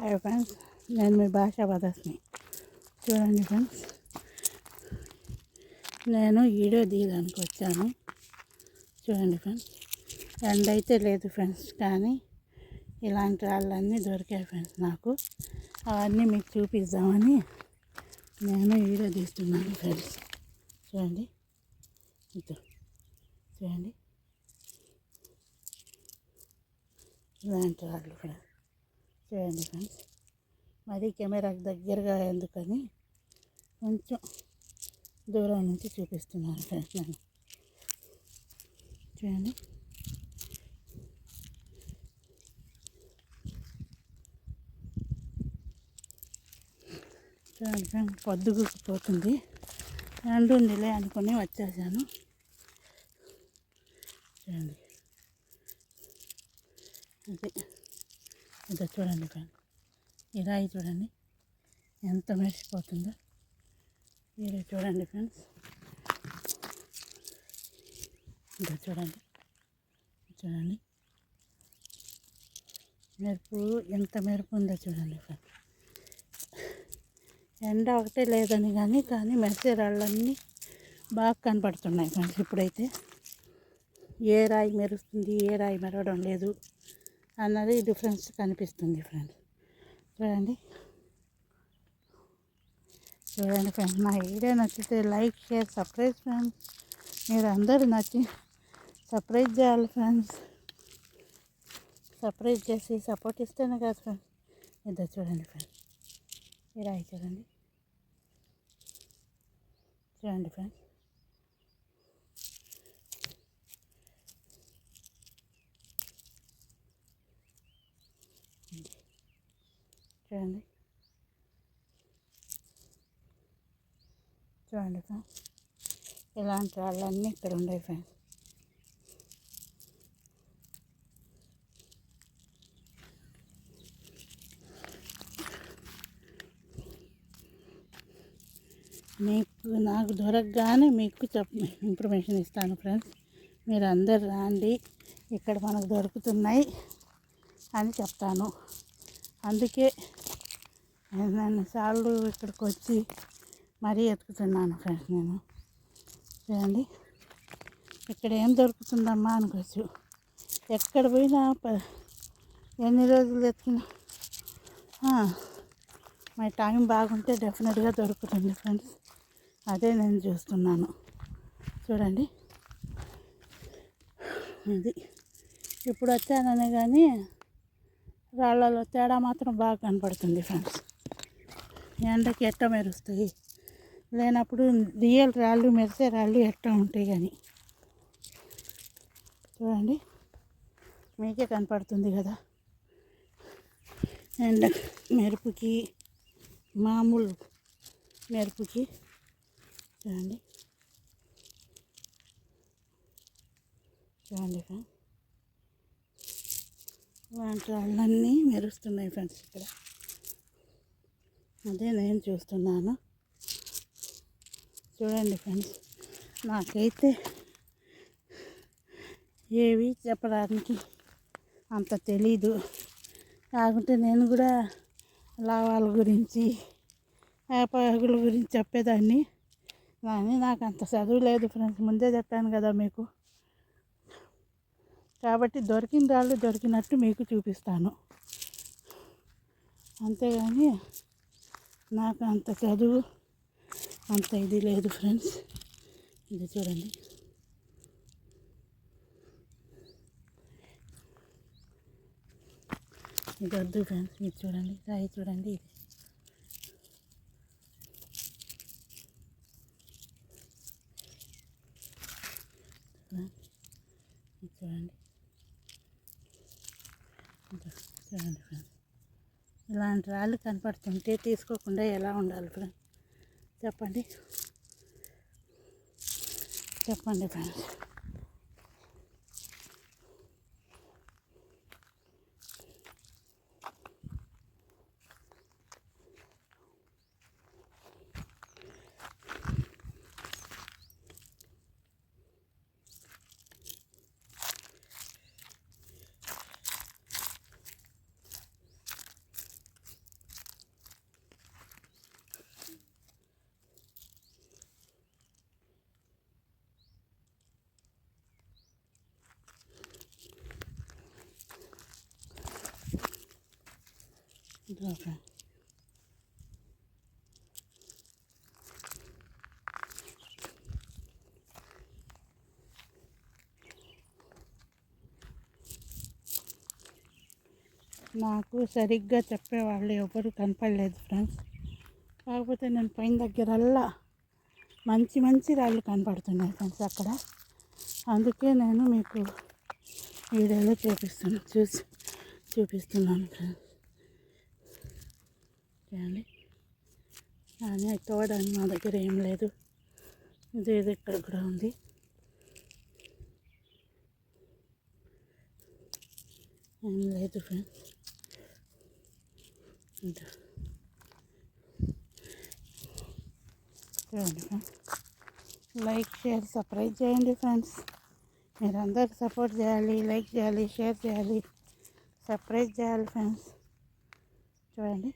Hi friends నేను మీ భాషా పదస్ని చూడండి ఫ్రెండ్స్ నేను వీడియో తీయడానికి వచ్చాను. చూడండి ఫ్రెండ్స్ ఎండ అయితే లేదు ఫ్రెండ్స్ కానీ ఇలాంటి రాళ్ళన్నీ దొరికాయి ఫ్రెండ్స్ నాకు. అవన్నీ మీకు చూపిద్దామని నేను వీడియో తీస్తున్నాను ఫ్రెండ్స్ చూడండి. ఇదో చూడండి. ఇలాంటి రాళ్ళు ఫ్రెండ్స్ చూడండి ఫ్రెండ్స్. మరీ కెమెరాకి దగ్గరగా ఎందుకని కొంచెం దూరం నుంచి చూపిస్తున్నాను ఫ్రెండ్స్ నేను చూడండి. చూడండి ఫ్రెండ్స్ పొద్దుగుకుపోతుంది ఎండ అనుకుని వచ్చేసాను. చూడండి. అదే. ఇదో చూడండి ఫ్రెండ్. ఈ రాయి చూడండి. ఎంత మెరిసిపోతుందో. మీరు చూడండి ఫ్రెండ్స్. ఇదో చూడండి. చూడండి. మెరుపు ఎంత మెరుపు ఉందో చూడండి ఫ్రెండ్. ఎండ ఒకటే లేదని కానీ కానీ మెరిసే రాళ్ళన్నీ బాగా కనపడుతున్నాయి ఫ్రెండ్స్ ఇప్పుడైతే. ఏ రాయి మెరుస్తుంది ఏ రాయి మెరవడం లేదు. అన్నది డిఫరెన్స్ కనిపిస్తుంది ఫ్రెండ్స్. చూడండి. చూడండి ఫ్రెండ్స్ నా వీడియో నచ్చితే లైక్ షేర్ సబ్స్క్రైబ్ ఫ్రెండ్స్. మీరు అందరూ నచ్చి సర్ప్రైజ్ చేయాలి ఫ్రెండ్స్. సర్ప్రైజ్ చేసి సపోర్ట్ ఇస్తేనే కదా ఫ్రెండ్స్. ఇద్దరు చూడండి ఫ్రెండ్స్. మీరు అయి చూడండి. చూడండి ఫ్రెండ్స్. చూడండి. చూడండి ఫ్రెండ్స్. ఇలాంటి రాళ్ళన్నీ ఇక్కడ ఉన్నాయి ఫ్రెండ్స్. మీకు నాకు దొరకగానే మీకు చెప్ ఇన్ఫర్మేషన్ ఇస్తాను ఫ్రెండ్స్. మీరు అందరు రాండి. ఇక్కడ మనకు దొరుకుతున్నాయి అని చెప్తాను. అందుకే నేను సార్లు ఇక్కడికి వచ్చి మరీ ఎత్తుకుతున్నాను ఫ్రెండ్స్ నేను. చూడండి. ఇక్కడ ఏం దొరుకుతుందమ్మా అనుకోవచ్చు. ఎక్కడ పోయినా ఎన్ని రోజులు ఎత్తుకున్నా? మా టైం బాగుంటే డెఫినెట్గా దొరుకుతుంది ఫ్రెండ్స్. అదే నేను చూస్తున్నాను. చూడండి. అది ఇప్పుడు వచ్చాననే కానీ రాళ్ళలో తేడా మాత్రం బాగా కనపడుతుంది ఫ్రెండ్స్ ఎండకి ఎట్ట మెరుస్తాయి? లేనప్పుడు రియల్ రాళ్ళు మెరిసే రాళ్ళు ఎట్ట ఉంటాయి కానీ? చూడండి. మీకే కనపడుతుంది కదా? ఎండ మెరుపుకి మామూలు మెరుపుకి చూడండి. చూడండి ఫ్రెండ్స్ వాటి వాళ్ళన్నీ మెరుస్తున్నాయి ఫ్రెండ్స్ ఇక్కడ. అదే నేను చూస్తున్నాను. చూడండి ఫ్రెండ్స్ నాకైతే ఏవి చెప్పడానికి అంత తెలీదు. కాకుంటే నేను కూడా లావాల గురించి వ్యాపారుల గురించి చెప్పేదాన్ని. కానీ నాకు అంత చదువు లేదు ఫ్రెండ్స్. ముందే చెప్పాను కదా మీకు. కాబట్టి దొరికిన రాళ్ళు దొరికినట్టు మీకు చూపిస్తాను. అంతేగాని నాకు అంత చదువు అంత ఇది లేదు ఫ్రెండ్స్. ఇది చూడండి. ఇది వద్దు ఫ్రెండ్స్ ఇది చూడండి రాయి చూడండి ఇది. చూడండి. చూడండి ఫ్రెండ్స్ ఇలాంటి రాళ్ళు కనపడుతుంటే తీసుకోకుండా ఎలా ఉండాలి ఫ్రెండ్? చెప్పండి. చెప్పండి ఫ్రెండ్స్ ఇదిగో నాకు సరిగ్గా చెప్పేవాళ్ళు ఎవరు కనపడలేదు ఫ్రెండ్స్ కాకపోతే నేను పైన దగ్గరల్లా మంచి మంచి రాళ్ళు కనపడుతున్నాయి ఫ్రెండ్స్ అక్కడ అందుకే నేను మీకు వీడియోలో చూపిస్తున్నాను చూసి చూపిస్తున్నాను ఫ్రెండ్స్ చూడండి కానీ తోడని మా దగ్గర ఏం లేదు. ఇది ఇక్కడ కూడా ఉంది. ఏం లేదు ఫ్రెండ్స్. చూడండి ఫ్రెండ్స్. లైక్ షేర్ సబ్స్క్రైబ్ చేయండి ఫ్రెండ్స్. మీరందరికి సపోర్ట్ చేయాలి లైక్ చేయాలి షేర్ చేయాలి సబ్స్క్రైబ్ చేయాలి ఫ్రెండ్స్. చూడండి.